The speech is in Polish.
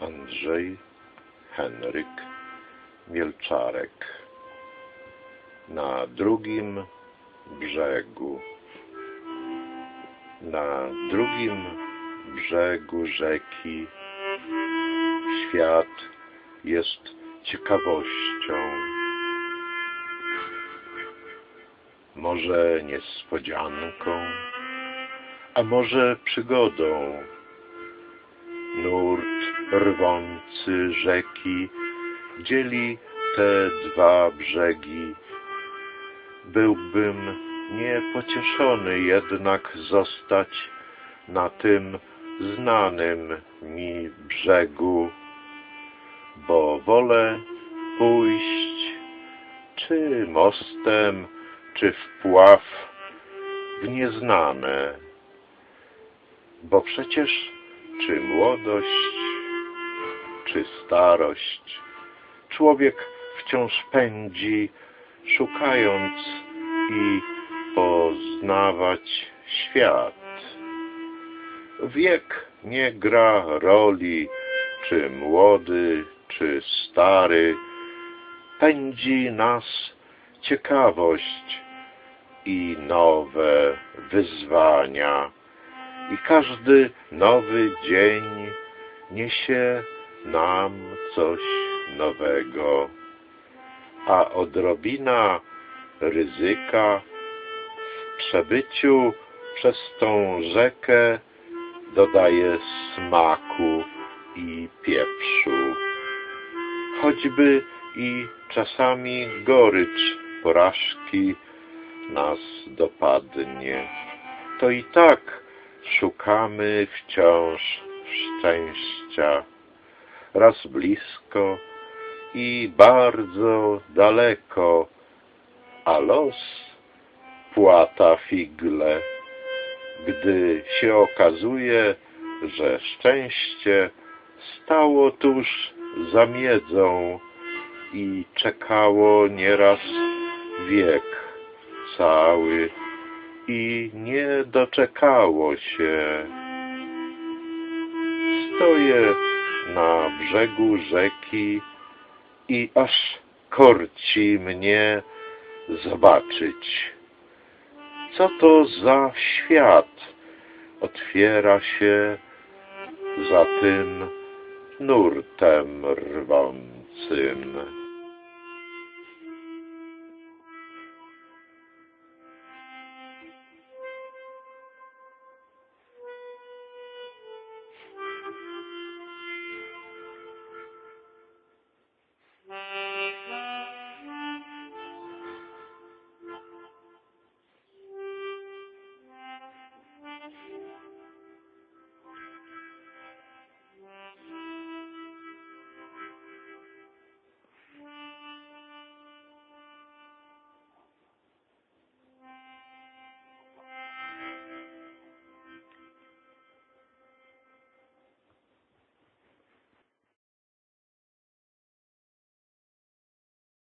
Andrzej Henryk Mielczarek. Na drugim brzegu. Na drugim brzegu rzeki. Świat jest ciekawością. Może niespodzianką a może przygodą rwący rzeki dzieli te dwa brzegi. Byłbym niepocieszony jednak zostać na tym znanym mi brzegu, bo wolę pójść czy mostem, czy wpław w nieznane, bo przecież czy młodość, czy starość, człowiek wciąż pędzi, szukając i poznawać świat. Wiek nie gra roli, czy młody, czy stary, pędzi nas ciekawość i nowe wyzwania. I każdy nowy dzień niesie nam coś nowego, a odrobina ryzyka w przebyciu przez tą rzekę dodaje smaku i pieprzu. Choćby i czasami gorycz porażki nas dopadnie, to i tak szukamy wciąż szczęścia, raz blisko i bardzo daleko, a los płata figle, gdy się okazuje, że szczęście stało tuż za miedzą i czekało nieraz wiek cały i nie doczekało się. Stoję na brzegu rzeki i aż korci mnie zobaczyć, co to za świat otwiera się za tym nurtem rwącym.